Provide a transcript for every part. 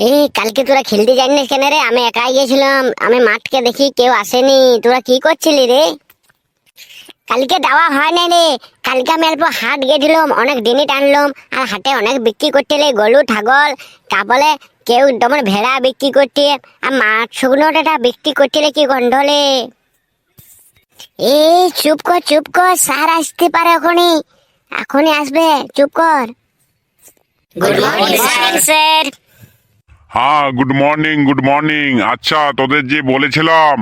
এই কালকে তোরা খেলতে জানিস কেন রে? আমি একাই গেছিলাম। আমি মাঠকে দেখি কেউ আসেনি। তোরা কি করছিলি রে? কালকে দেওয়া হয় না রে। কালকে আমি অল্প হাট গেছিলাম অনেক দিনই টানলাম আর হাটে অনেক বিক্রি করতে গরু ছাগল তারপরে কেউ তোমার ভেড়া বিক্রি করতে আর মাছ শুকনোটা বিক্রি করতে কি গন্ডলে এই চুপ কর চুপ কর স্যার আসতে পারে এখনই। এখনই আসবে চুপ কর। গুড মর্নিং স্যার হ্যাঁ গুড মর্নিং গুড মর্নিং আচ্ছা তোদের যে বলেছিলাম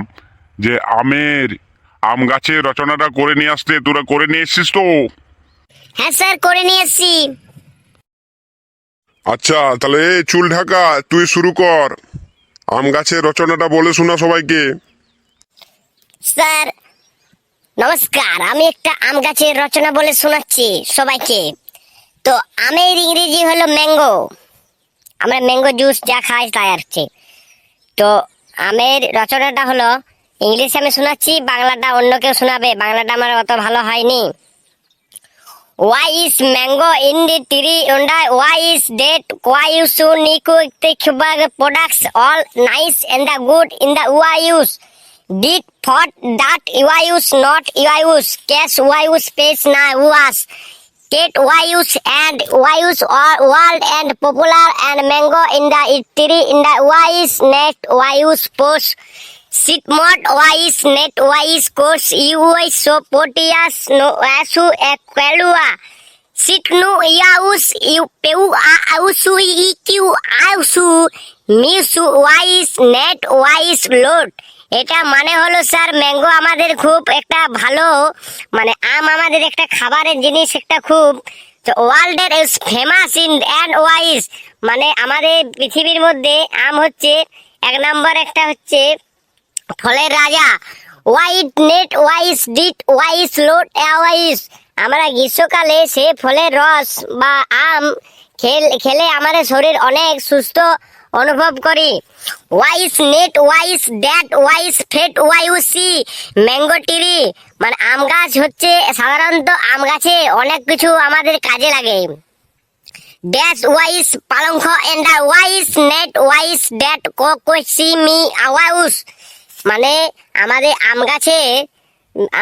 যে আমের আম গাছের রচনাটা করে নিয়ে আসতে তোরা করে নিয়ে এসছিস তো? হ্যাঁ স্যার করে নিয়ে এসছি। আচ্ছা তাহলে এ চুল ঢাকা তুই শুরু কর। আম গাছের রচনাটা বলে শোনা সবাইকে। স্যার নমস্কার আমি একটা আম গাছের রচনা বলে শোনাচ্ছি সবাইকে। তো আমের ইংরেজি হলো ম্যাঙ্গো। আমরা ম্যাঙ্গো জুস যা খাই তাই আসছে তো আমের রচনাটা হলো, ইংলিশে আমি শোনাচ্ছি, বাংলাটা অন্য কেউ শোনাবে, বাংলাটা আমার অত ভালো হয়নি। Why is mango in the tree ওন্ডাই why is date কোয়াই ইউস ইউ নিকু ইত্যাদি products all nice and the good in the why use ডিট ফট that you I use not you I use cash why use space না you us Ket use and use all world and popular and mango in the tree in the wise net use post Sit mod wise net wise course UI so potias no asu equalua. Sit no iaus iu peu ausu ikiu ausu misu wise net wise load. এটা মানে হলো, sir mango আমাদের খুব একটা ভালো মানে আম আমাদের একটা খাবারের জিনিস, একটা খুব ওয়ার্ল্ডের ফেমাস ইন অ্যান্ড ওয়াইস মানে আমাদের পৃথিবীর মধ্যে আম হচ্ছে, এক নম্বর একটা হচ্ছে ফলের রাজা। হোয়াইট নেট ওয়াইস ডিট ওয়াইস লোড ওয়াইস আমরা গ্রীষ্মকালে সে ফলের রস বা আম খেল, খেলে আমাদের শরীর অনেক সুস্থ অনুভব করি। Wise net wise that wise ফেট ওয়াইউসি ম্যাঙ্গো টিরি মানে আম গাছ হচ্ছে, সাধারণত আম গাছে অনেক কিছু আমাদের কাজে লাগে। ড্যাশ ওয়াইস পালংখ এন্ড ওয়াইস নেট ওয়াইস ড্যাট কোকোসি মি আওয়াউস মানে আমাদের আম গাছে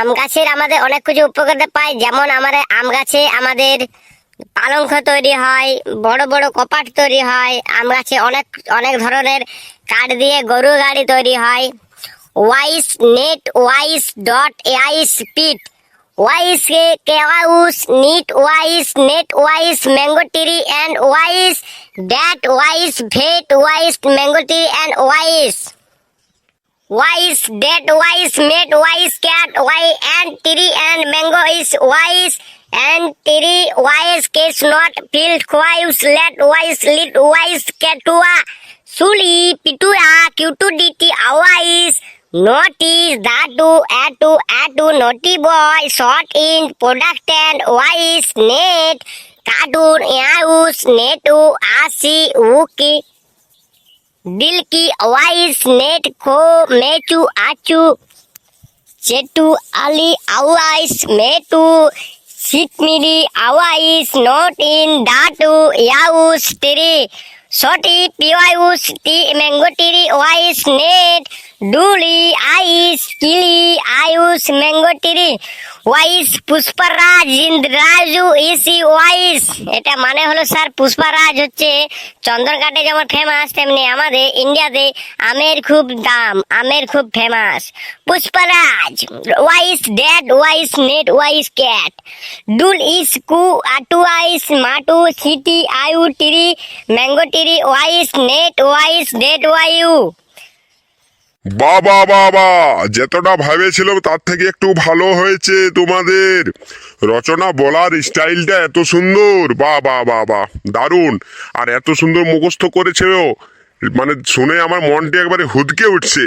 আম গাছের আমাদের অনেক কিছু উপকারিতা পাই যেমন আমাদের আম গাছে আমাদের পালঙ্ক তৈরি হয়, বড় বড় কপাট তৈরি হয়, আম গাছে অনেক অনেক ধরনের কাঠ দিয়ে গরু গাড়ি তৈরি হয়। Wise net wise dot AI speed wise কেওয়াউস NEET wise net wise mango tree and wise that wise vet wise mango tree and wise wise date wise made wise cat why and tree and mango is wise and tree wise case not filled wise let wise lit wise catua suli pitua cutu diti wise notice to add to naughty boy short in product and wise net cartoon yaus netu asi uki दिल की आवाइस net खो मेचू आचू चेटू अली आवाइस मेटू সিটমিরি আওয়াইস নট ইন দা টু ইয়াউস টেরি সটি পিওয়াইউস টি ম্যাঙ্গোটিরি ওয়াইস নেট ডুলি আইস কিলি আয়ুষ ম্যাঙ্গোটিরি ওয়াইস পুষ্পারাজ ইন্দ্রাজু ইসি ওয়াইস এটা মানে হলো স্যার পুষ্পারাজ হচ্ছে চন্দনঘাটে যেমন ফেমাস তেমনি আমাদের ইন্ডিয়াতে আমের খুব দাম আমের খুব famous Pushparaj wise dad wise net wise cat ডুল ইস কু আটু আইস মাটু সিটি আয়ু tree mango tree wise net wise date YU বা বা বা বা যতটা ভেবেছিলাম তার থেকে একটু ভালো হয়েছে তোমাদের। রচনা বলার স্টাইলটা এত সুন্দর। বা বা বা বা, দারুণ। আর এত সুন্দর মুখস্থ করেছে মানে শুনে আমার মনটি একবারে হুদকে উঠছে।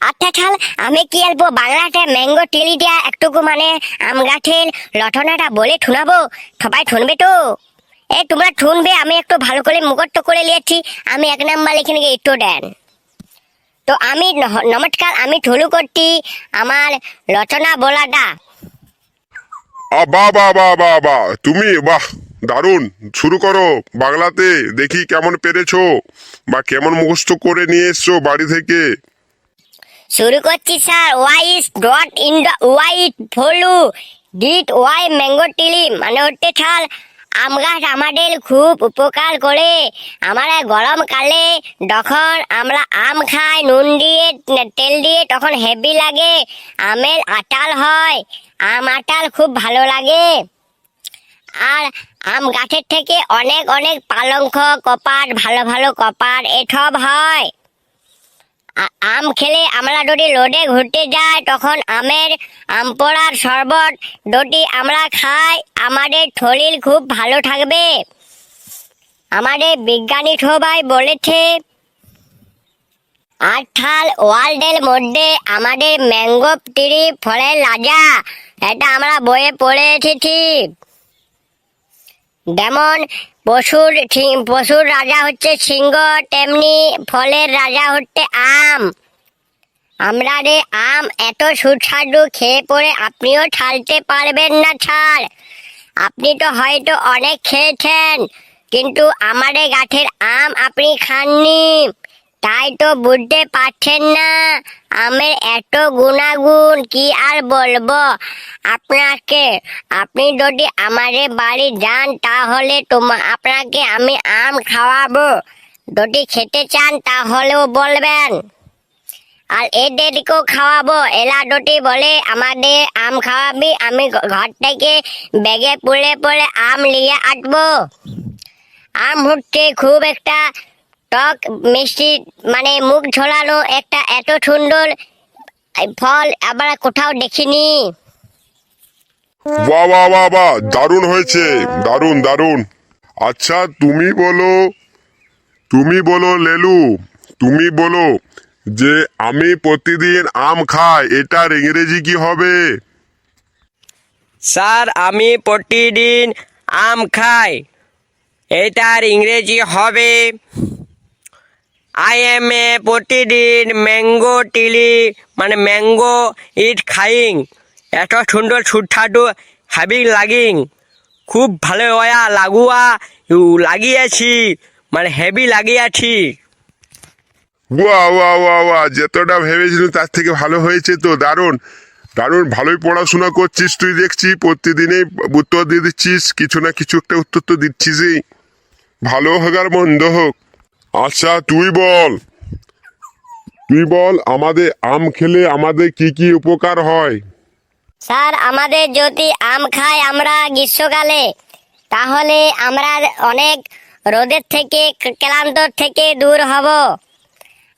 আচ্ছা ঠাল আমি কি অল্প বাংলাতে ম্যাঙ্গো টেলিটা একটুকু মানে আম গাছের লঠনাটা বলে ঠুনাবো সবাই শুনবে তো? এ তোমরা শুনবে, আমি একটু ভালো করে মুখস্থ করে নিয়েছি। আমি এক নাম্বার লিখে নিয়ে একটু দেন। তো আমি নমস্কার আমি ঠুলু করছি আমার রচনা বলাটা। তুমি বাহ দারুণ। শুরু করো বাংলাতে দেখি কেমন পেরেছ বা কেমন মুখস্থ করে নিয়ে এসছো বাড়ি থেকে। শুরু করছি sir why is dot in the white ফলু ডিট why mango টিলি মানে হচ্ছে ছাল আম গাছ আমাদের খুব উপকার করে। আমরা গরমকালে যখন আমরা আম খাই, নুন দিয়ে, তেল দিয়ে, তখন হেভি লাগে। আমের আটাল হয়। আম আটাল খুব ভালো লাগে। আর আম গাছের থেকে অনেক অনেক পালঙ্ক কপাট ভালো ভালো কপাট এসব হয়। আম খেলে আমরা যদি রোডে ঘুরতে যাই, তখন আমের, আম পোড়ার শরবত যদি আমরা খাই, আমাদের শরীর খুব ভালো থাকবে। আমাদের বিজ্ঞানী সবাই বলেছে, আঠাল ওয়ার্ল্ডের মধ্যে আমাদের ম্যাঙ্গো ট্রি ফলের রাজা, এটা আমরা বইয়ে পড়ে এসেছি। যেমন পশুর পশুর রাজা হচ্ছে সিংহ, তেমনি ফলের রাজা হচ্ছে আম। আমরা রে আম এত সুস্বাদু খেয়ে পরে আপনিও ছাড়তে পারবেন না ছাড় আপনি তো হয়তো অনেক খেয়েছেন, কিন্তু আমাদের গাছের আম আপনি খাননি। তাই তো বুঝতে পারছেন না, আমের এত গুণাগুণ, কি আর বলব? আপনাকে, আপনি যদি আমাদের বাড়ি যান, তাহলে তোমা, আপনাকে আমি আম খাওয়াবো। যদি খেতে চান, তাহলেও বলবেন। আর এদেরকেও খাওয়াবো। এলা দুটি বলে, আমাদের আম খাওয়াবি, আমি ঘর থেকে ব্যাগে পুলে পড়ে আম নিয়ে আসব। আম হচ্ছে খুব একটা টক মিষ্টি মানে মুখ ঝোলানো একটা এত সুন্দর ফল আমরা কোথাও দেখিনি। বাহ বাহ বাহ বাহ দারুণ হয়েছে দারুণ দারুণ। আচ্ছা তুমি বলো তুমি বলো লেলু তুমি বলো যে আমি প্রতিদিন আম খাই এটার ইংরেজি কি হবে? স্যার আমি প্রতিদিন আম খাই এটার ইংরেজি হবে। আই এম এ প্রতিদিন ম্যাঙ্গো টিলি মানে ম্যাঙ্গো ইট খাইং। এত সুন্দর সুঠাটু হ্যাভিং লাগিং খুব ভালো হয়া লাগুয়া লাগিয়েছি মানে হেভি লাগিয়েছি। বাহ বাহ বাহ বাহ যতটা ভেবেছিলাম তার থেকে ভালো হয়েছে তো, দারুণ। দারুণ, ভালোই পড়াশোনা করছিস তুই দেখছি, প্রতিদিনই উত্তর দিয়ে দিচ্ছিস, কিছু না কিছু একটা উত্তর তো দিচ্ছিসই। ভালো হোক আর মন্দ হোক। আচ্ছা তুই বল। তুই বল, আমাদের আম খেলে আমাদের কি কি উপকার হয়? স্যার, আমাদের যদি আম খাই আমরা গ্রীষ্মকালে, তাহলে আমরা অনেক রোদের থেকে, ক্লান্ত থেকে দূর হব।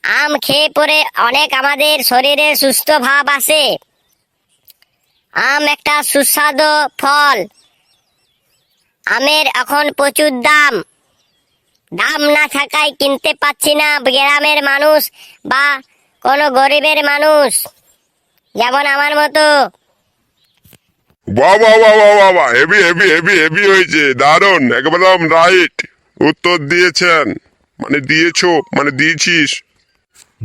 আম খেয়ে পরে অনেক আমাদের শরীরে সুস্থ ভাব আসে। আম একটা সুস্বাদু ফল। আমের এখন প্রচুর দাম। দাম না থাকায় কিনতে পাচ্ছি না গ্রামের মানুষ বা কোনো গরিবের মানুষ। যেমন আমার মতো। বাহ বাহ বাহ হেভি হেভি হেভি হেভি হয়েছে। দারুণ। একদম রাইট উত্তর দিয়েছেন। মানে দিয়েছ মানে দিয়েছিস।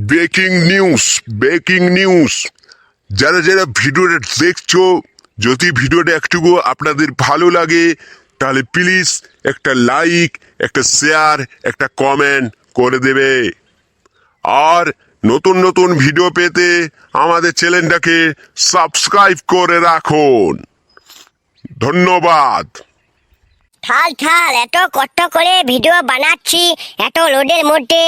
ব্রেকিং নিউজ ব্রেকিং নিউজ যারা যারা ভিডিওটা দেখছ, যদি ভিডিওটা একটুকু আপনাদের ভালো লাগে, তাহলে প্লিজ একটা লাইক একটা শেয়ার একটা কমেন্ট করে দেবে। আর নতুন নতুন ভিডিও পেতে আমাদের চ্যানেলটাকে সাবস্ক্রাইব করে রাখুন। ধন্যবাদ। ঠাল ঠাল, এত কষ্ট করে ভিডিও বানাচ্ছি, এত লোডের মধ্যে।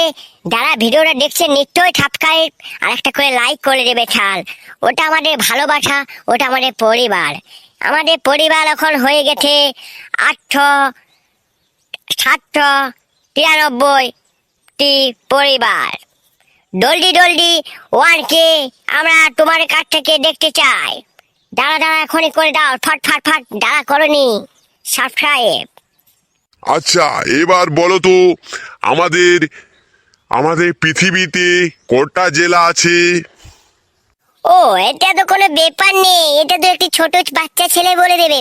যারা ভিডিওটা দেখছে, নিশ্চয়ই সাবস্ক্রাইব আর একটা করে লাইক করে দেবে ঠাল। ওটা আমাদের ভালোবাসা, ওটা আমাদের পরিবার। আমাদের পরিবার এখন হয়ে গেছে আটশো সাতশো তিরানব্বইটি পরিবার। ডলডি ডলডি ওয়ানকে আমরা তোমার কাছ থেকে দেখতে চাই। দাঁড়া দাঁড়া, এখনই করে দাও। ফট ফট ফট, দাঁড়া করনি সাবস্ক্রাইব। আচ্ছা এবার বলো তো, আমাদের আমাদের পৃথিবীতে কটা জেলা আছে? ও এটা তো কোনো ব্যাপার নেই। এটা তো একটি ছোট বাচ্চা ছেলে বলে দেবে।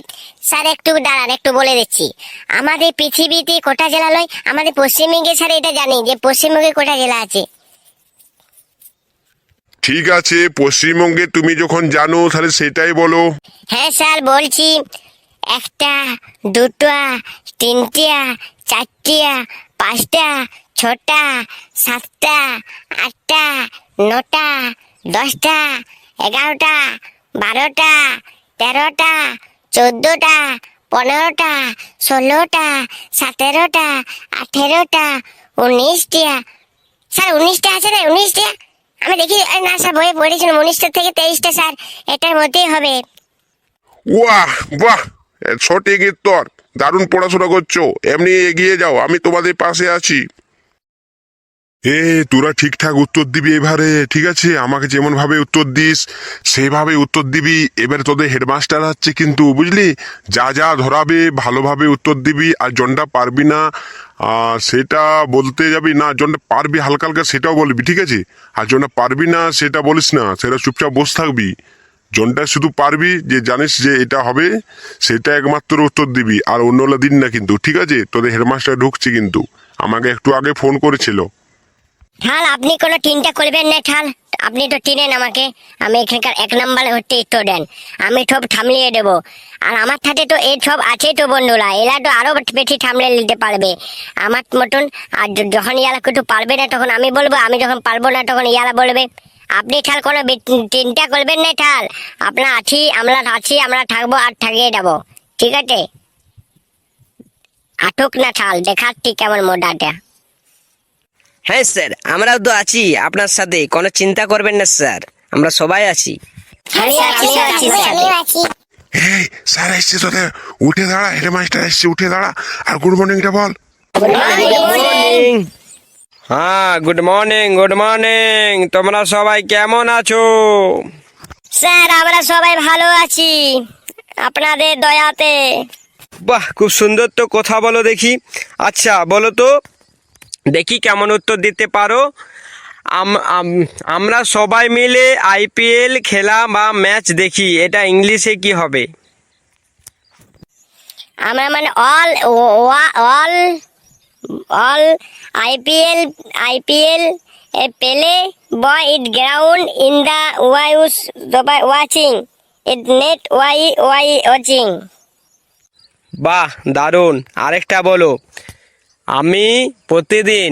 স্যার একটু দাঁড়ান একটু বলে দিচ্ছি। আমাদের পৃথিবীতে কোটা জেলা নয় আমাদের পশ্চিমবঙ্গে স্যার এটা জানি যে পশ্চিমবঙ্গে কোটা জেলা আছে? ঠিক আছে পশ্চিমবঙ্গে তুমি যখন জানো তাহলে সেটাই বলো। হ্যাঁ স্যার বলছি। একটা দুটো তিনটিয়া চারটিয়া পাঁচটা ছটা সাতটা আটটা নটা দশটা, এগারোটা, বারোটা, তেরোটা, চোদ্দোটা, পনেরোটা, ষোলোটা, সতেরোটা, আঠেরোটা, উনিশটা। স্যার, উনিশটা আছে না উনিশটা? আমি দেখি না স্যার, বইয়ে পড়েছিলাম উনিশটা থেকে তেইশটা স্যার, এটার মধ্যেই হবে। ওয়াহ বাহ সঠিক উত্তর দারুণ পড়াশোনা করছ, এমনি এগিয়ে যাও, আমি তোমাদের পাশে আছি। এ, তোরা ঠিকঠাক উত্তর দিবি এবারে, ঠিক আছে? আমাকে যেমন ভাবে উত্তর দিস, সেভাবে উত্তর দিবি। এবারে তোদের হেডমাস্টার হচ্ছে কিন্তু, বুঝলি? যা যা ধরাবে, ভালোভাবে উত্তর দিবি, আর জনটা পারবি না সেটা বলতে যাবি না, জনটা পারবি হালকা হালকা সেটাও বলবি, ঠিক আছে? আর জনটা পারবি না, সেটা বলিস না, সেটা চুপচাপ বসে থাকবি। জনটা শুধু পারবি যে জানিস যে এটা হবে, সেটা একমাত্র উত্তর দিবি, আর অন্যগুলো দিন না কিন্তু, ঠিক আছে? তোদের হেডমাস্টার ঢুকছে কিন্তু। আমাকে একটু আগে ফোন করেছিল। ঠাল, আপনি কোনো টিনটা করবেন না ঠাল? আপনি তো টিনেন আমাকে। আমি এখানকার এক নম্বরে হচ্ছে স্টুডেন্ট আমি সব থামলিয়ে দেবো। আর আমার সাথে তো এই সব আছে তো বন্ধুরা। এরা তো আরও বেশি থামলে নিতে পারবে। আমার মতন, আর যখন ইয়ালা কিছু পারবে না তখন আমি বলব, আমি যখন পারব না তখন ইয়ালা বলবে, আপনি ঠাল কোনো চিন্তা করবেন না ঠাল? আপনার আছি, আমরা আছি, আমরা থাকব আর থাকিয়ে যাব ঠিক আছে? আটক না ঠাল, দেখাচ্ছি কেমন মোটাটা হ্যাঁ স্যার আমরাও তো আছি। আপনার সাথে কোনো চিন্তা করবেন না স্যার। আমরা সবাই আছি। আমি আছি, আমিও আছি, স্যার। এই স্যার এসছে তোদের। উঠে দাঁড়া হেডমাস্টার এসছে উঠে দাঁড়া। আর গুড মর্নিংটা বল। মর্নিং হ্যাঁ গুড মর্নিং গুড মর্নিং। তোমরা সবাই কেমন আছো? স্যার আমরা সবাই ভালো আছি। আপনাদের দয়াতে। বাহ খুব সুন্দর তো কথা বলো দেখি। আচ্ছা বলো তো দেখি কেমন উত্তর দিতে পারো। আম- আম- আমরা সবাই মিলে আইপিএল খেলা বা ম্যাচ দেখি এটা ইংলিশে কি হবে? আমরা মানে all all all IPL IPL পেলে boy it ground in the ওয়াইউস watching it net why why watching বাহ দারুণ। আরেকটা বলো। আমি প্রতিদিন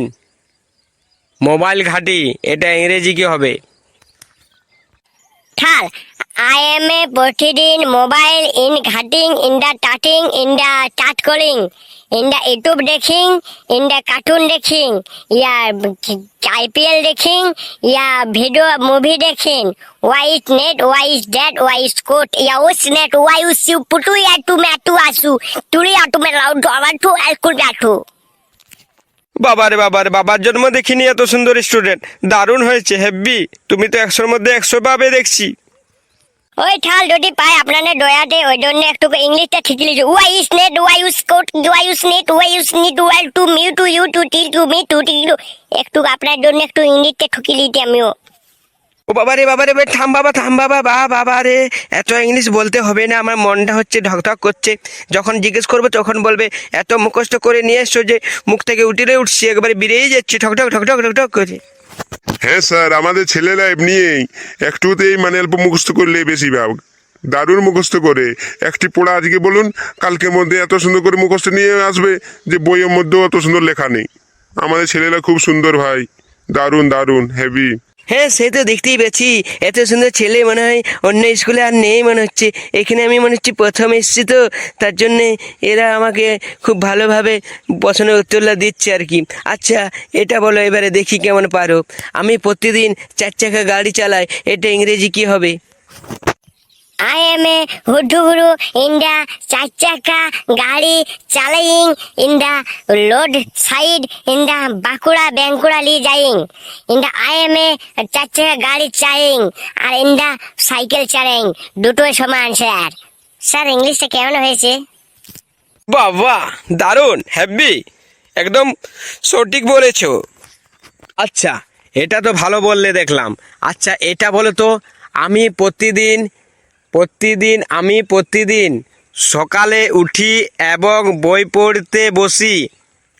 মোবাইল ঘাঁটি, এটা ইংরেজি কি হবে? ঠাল আই এম এ প্রতিদিন মোবাইল ইন ঘাটিং, in the টাটিং, in the chat calling, in the YouTube দেখিং in the cartoon দেখিং ইয়া আইপিএল দেখিং ইয়া video movie দেখিং why is net why is date why is coat yeah us net why উস you পুটু, ইয়া two মে two আসু তুলি, আটু মে লাউ ডবা two এলকুল আটু। বাবারে বাবারে, বাবার জন্ম দেখিনি, এত সুন্দর স্টুডেন্ট দারুণ হয়েছে, হেব্বি। তুমি তো একশোর মধ্যে একশো পাবে, দেখছি। ওই ঠাল যদি পাই আপনাদের দয়াতে ওই জন্য একটু ইংলিশটা ঠিক লিখে why is net why use coat why use net why use NEET why two mu two you two T two me two T two একটু আপনার জন্য একটু ইংলিশটা ঠকি লিটি আমিও ও বাবা বাবারে বাবারে বে, থাম বাবা থাম বাবা, বা, বাবা রে। এত ইংলিশ বলতে হবে না, আমার মনটা হচ্ছে ঢকঢক করছে। যখন জিজ্ঞেস করব তখন বলবে, এত মুখস্থ করে নিয়ে এসছো যে মুখ থেকে উঠিরে উঠছি, একবারে বেরিয়ে যাচ্ছে ঠকঠক ঠকঠক ঠকঠক করে। হ্যাঁ স্যার, আমাদের ছেলেরা এমনিই একটুতেই মানে অল্প মুখস্থ করলে বেশি ভাব দারুণ মুখস্থ করে। একটি পড়া আজকে বলুন, কালকের মধ্যে এত সুন্দর করে মুখস্থ নিয়ে আসবে যে বইয়ের মধ্যেও অত সুন্দর লেখা নেই। আমাদের ছেলেরা খুব সুন্দর ভাই। দারুণ দারুণ, হেভি। হ্যাঁ সে তো দেখতেই পেয়েছি। এত সুন্দর ছেলে মনে হয় অন্য স্কুলে আর নেই মনে হচ্ছে। এখানে আমি মনে হচ্ছে প্রথম এসেছি তো। তার জন্যে এরা আমাকে খুব ভালোভাবে পছন্দ উত্তরলা দিচ্ছে আর কি। আচ্ছা এটা বলো এবারে দেখি কেমন পারো। আমি প্রতিদিন চার চাকা গাড়ি চালাই, এটা ইংরেজি কি হবে? আই এম এ হুডুগুরু ইন দ্য চার চাকা গাড়ি চালাইং in the load side in the Bankura Bankura লি যাইং in the I am a চার চাকা গাড়ি চাইং আর ইন দ্য সাইকেল চালাইং দুটোই সমান স্যার স্যার ইংলিশটা কেমন হয়েছে? বাহ বাহ দারুণ হ্যাপি একদম সঠিক বলেছ। আচ্ছা এটা তো ভালো বললে দেখলাম। আচ্ছা এটা বলো তো, আমি প্রতিদিন প্রতিদিন আমি প্রতিদিন সকালে উঠি এবং বই পড়তে বসি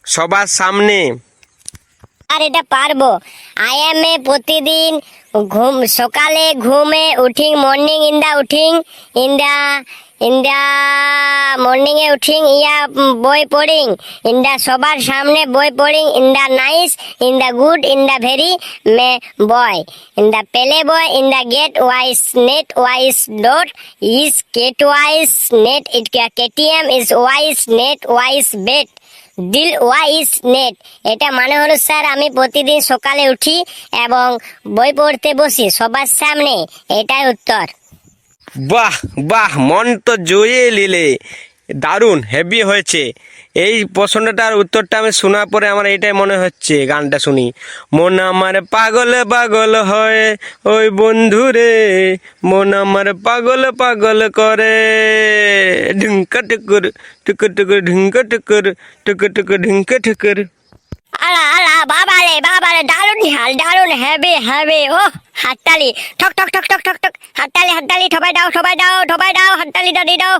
সবার সামনে। আর এটা পারব। আই এম এ প্রতিদিন ঘুম সকালে ঘুমে উঠিং morning in the উঠিং in the in the morning এ উঠিং, ইয়া বই পড়িং। ইন দা সবার সামনে বই পড়িং in the nice in the good in the very May boy. In the পেলে boy in the gate wise net, wise dot is gate wise net, it KTM is wise net, wise bet. দিল wise net. এটা মানে হলো, sir, আমি প্রতিদিন সকালে উঠি এবং বই পড়তে বসি সবার সামনে। এটাই উত্তর। বাহ বাহ, মন তো জয়ে নিলে। দারুণ হেভি হয়েছে। এই প্রশ্নটার উত্তরটা আমি শোনার পরে আমার এটাই মনে হচ্ছে গানটা শুনি। মন আমার পাগল পাগল হয়, ওই বন্ধু রে মন আমার পাগল পাগল করে। ঢুঙ্কা টুকুর টুকুর টুকুর ঢুঙ্কা টুকুর টুকুর টুকুর ঢুঙ্কা টুকুর আলা আলা বাবা রে বাবা রে দারুণ হাল, দারুণ হেভি হেভি ও, হাততালি, ঠক ঠক ঠক ঠক ঠক ঠক, হাততালি হাততালি ঠবাই দাও ঠবাই দাও ঠবাই দাও, হাততালি দাও দিয়ে দাও।